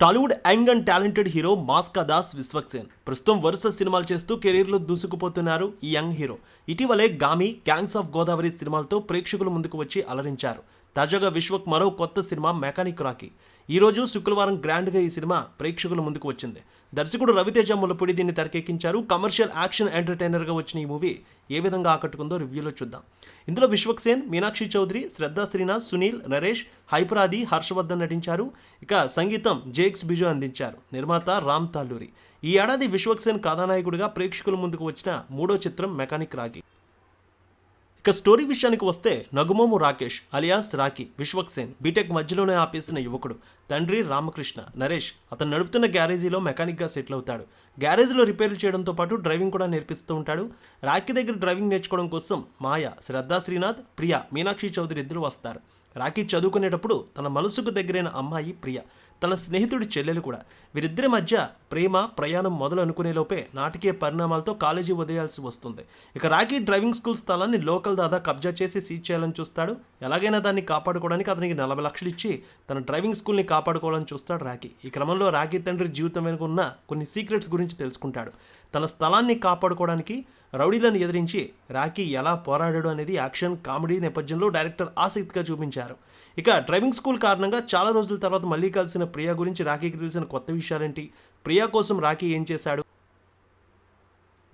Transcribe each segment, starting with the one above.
Tollywood young and talented hero Mass ka Das Vishwaksen ప్రస్తుతం వరుస సినిమాలు చేస్తూ కెరీర్లో దూసుకుపోతున్నారు ఈ యంగ్ హీరో. ఇటీవలే గామి గ్యాంగ్స్ ఆఫ్ గోదావరి సినిమాలతో ప్రేక్షకుల ముందుకు వచ్చి అలరించారు. తాజాగా విశ్వక్ మరో కొత్త సినిమా మెకానిక్ రాకీ. ఈరోజు శుక్రవారం గ్రాండ్గా ఈ సినిమా ప్రేక్షకుల ముందుకు వచ్చింది. దర్శకుడు రవితేజ ముల్లపూడి దీన్ని తెరకెక్కించారు. కమర్షియల్ యాక్షన్ ఎంటర్టైనర్గా వచ్చిన ఈ మూవీ ఏ విధంగా ఆకట్టుకుందో రివ్యూలో చూద్దాం. ఇందులో విశ్వక్ సేన్ మీనాక్షి చౌదరి శ్రద్ధా శ్రీనాథ్ సునీల్ నరేష్ హైపరాది హర్షవర్ధన్ నటించారు. ఇక సంగీతం జేక్స్ బిజు అందించారు. నిర్మాత రామ్ తాలూరి ఈ ఏడాది విశ్వక్ సేన్ కథానాయకుడిగా ప్రేక్షకుల ముందుకు వచ్చిన మూడో చిత్రం మెకానిక్ రాగి. ఇక స్టోరీ విషయానికి వస్తే నగుమోము Rakesh alias Rocky Vishwak Sen B Tech మధ్యలోనే ఆపేసిన యువకుడు. తండ్రి రామకృష్ణ నరేష్ అతను నడుపుతున్న గ్యారేజీలో మెకానిక్గా సెటిల్ అవుతాడు. గ్యారేజీలో రిపేర్లు చేయడంతో పాటు డ్రైవింగ్ కూడా నేర్పిస్తూ ఉంటాడు. రాకీ దగ్గర డ్రైవింగ్ నేర్చుకోవడం కోసం మాయ శ్రద్ధా శ్రీనాథ్ ప్రియ మీనాక్షి చౌదరి ఇద్దరు వస్తారు. రాకీ చదువుకునేటప్పుడు తన మనసుకు దగ్గరైన అమ్మాయి ప్రియ తన స్నేహితుడి చెల్లెలు కూడా. వీరిద్దరి మధ్య ప్రేమ ప్రయాణం మొదలు అనుకునేలోపే నాటకీయ పరిణామాలతో కాలేజీ వదిలేయాల్సి వస్తుంది. ఇక రాకీ డ్రైవింగ్ స్కూల్ స్థలాన్ని లోకల్ దాదా కబ్జా చేసి సీజ్ చేయాలని చూస్తాడు. ఎలాగైనా దాన్ని కాపాడుకోవడానికి అతనికి నలభై లక్షలు ఇచ్చి తన డ్రైవింగ్ స్కూల్ని కాపాడుకోవాలని చూస్తాడు రాఖీ. ఈ క్రమంలో రాఖీ తండ్రి జీవితం వెనుక ఉన్న కొన్ని సీక్రెట్స్ గురించి తెలుసుకుంటాడు. తన స్థలాన్ని కాపాడుకోవడానికి రౌడీలను ఎదిరించి రాఖీ ఎలా పోరాడాడు అనేది యాక్షన్ కామెడీ నేపథ్యంలో డైరెక్టర్ ఆసక్తిగా చూపించారు. ఇక డ్రైవింగ్ స్కూల్ కారణంగా చాలా రోజుల తర్వాత మళ్ళీ కలిసిన ప్రియా గురించి రాఖీకి తెలిసిన కొత్త విషయాలేంటి? ప్రియా కోసం రాఖీ ఏం చేశాడు?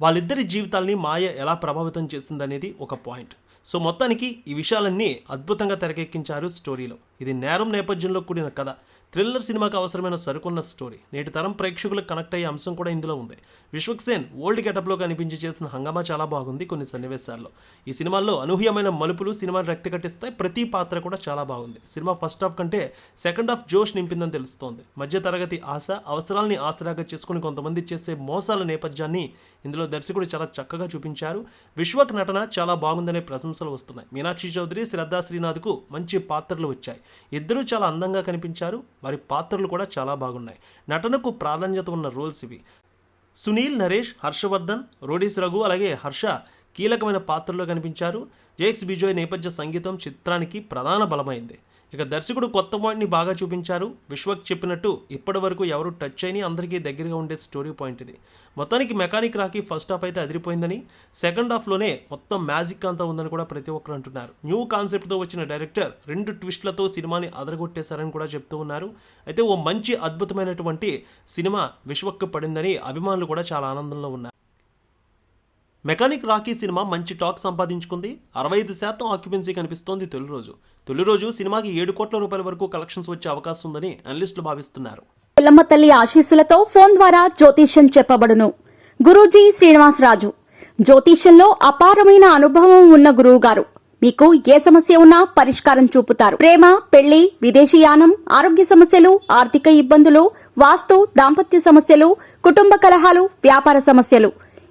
వాళ్ళిద్దరి జీవితాల్ని మాయ ఎలా ప్రభావితం చేసిందనేది ఒక పాయింట్. సో మొత్తానికి ఈ విషయాలన్నీ అద్భుతంగా తెరకెక్కించారు స్టోరీలో. ఇది నేరం నేపథ్యంలో కూడిన కథ. థ్రిల్లర్ సినిమాకు అవసరమైన సరుకున్న స్టోరీ. నేటి తరం ప్రేక్షకులకు కనెక్ట్ అయ్యే అంశం కూడా ఇందులో ఉంది. విశ్వక్ సేన్ ఓల్డ్ గెటప్లో కనిపించి చేసిన హంగామా చాలా బాగుంది కొన్ని సన్నివేశాల్లో. ఈ సినిమాల్లో అనూహ్యమైన మలుపులు సినిమాని రక్తి కట్టిస్తాయి. ప్రతి పాత్ర కూడా చాలా బాగుంది. సినిమా ఫస్ట్ హాఫ్ కంటే సెకండ్ హాఫ్ జోష్ నింపిందని తెలుస్తోంది. మధ్య తరగతి ఆశ అవసరాలని ఆసరాగా చేసుకుని కొంతమంది చేసే మోసాల నేపథ్యాన్ని ఇందులో దర్శకుడు చాలా చక్కగా చూపించారు. విశ్వక్ నటన చాలా బాగుందనే ప్రశంసలు వస్తున్నాయి. మీనాక్షి చౌదరి శ్రద్ధా శ్రీనాథ్కు మంచి పాత్రలు వచ్చాయి. ఇద్దరూ చాలా అందంగా కనిపించారు. వారి పాత్రలు కూడా చాలా బాగున్నాయి. నటనకు ప్రాధాన్యత ఉన్న రోల్స్ ఇవి. సునీల్ నరేష్ హర్షవర్ధన్ రోడీస్ రఘు అలాగే హర్ష కీలకమైన పాత్రలో కనిపించారు. జేక్స్ బిజోయ్ నేపథ్య సంగీతం చిత్రానికి ప్రధాన బలమైంది. ఇక దర్శకుడు కొత్త పాయింట్ని బాగా చూపించారు. విశ్వక్ చెప్పినట్టు ఇప్పటి వరకు ఎవరు టచ్ అయిని అందరికీ దగ్గరగా ఉండే స్టోరీ పాయింట్ ఇది. మొత్తానికి మెకానిక్ రాకి ఫస్ట్ హాఫ్ అయితే అదిరిపోయిందని సెకండ్ హాఫ్లోనే మొత్తం మ్యాజిక్ అంతా ఉందని కూడా ప్రతి ఒక్కరు అంటున్నారు. న్యూ కాన్సెప్ట్తో వచ్చిన డైరెక్టర్ రెండు ట్విస్ట్లతో సినిమాని అదరగొట్టేశారని కూడా చెప్తూ ఉన్నారు. అయితే ఓ మంచి అద్భుతమైనటువంటి సినిమా విశ్వక్ పడిందని అభిమానులు కూడా చాలా ఆనందంలో ఉన్నారు. మెకానిక్ రాకీ సినిమా మంచి టాక్ సంపాదించుకుంది. అరవై ఐదు శాతం ఆక్యుపెన్సీ కనిపిస్తోంది తొలి రోజు. తొలి రోజు సినిమాకి ఏడు కోట్ల రూపాయల వరకు కలెక్షన్స్ వచ్చే అవకాశం ఉందని అనలిస్టులు భావిస్తున్నారు. పిల్లమ్మ తల్లి ఆశీస్సులతో ఫోన్ ద్వారా జ్యోతిష్యం చెప్పబడును. గురూజీ శ్రీనివాసరాజు జ్యోతిష్యంలో అపారమైన అనుభవం ఉన్న గురువు గారు మీకు ఏ సమస్య ఉన్నా పరిష్కారం చూపుతారు. ప్రేమ పెళ్ళి విదేశీయానం ఆరోగ్య సమస్యలు ఆర్థిక ఇబ్బందులు వాస్తు దాంపత్య సమస్యలు కుటుంబ కలహాలు వ్యాపార సమస్యలు.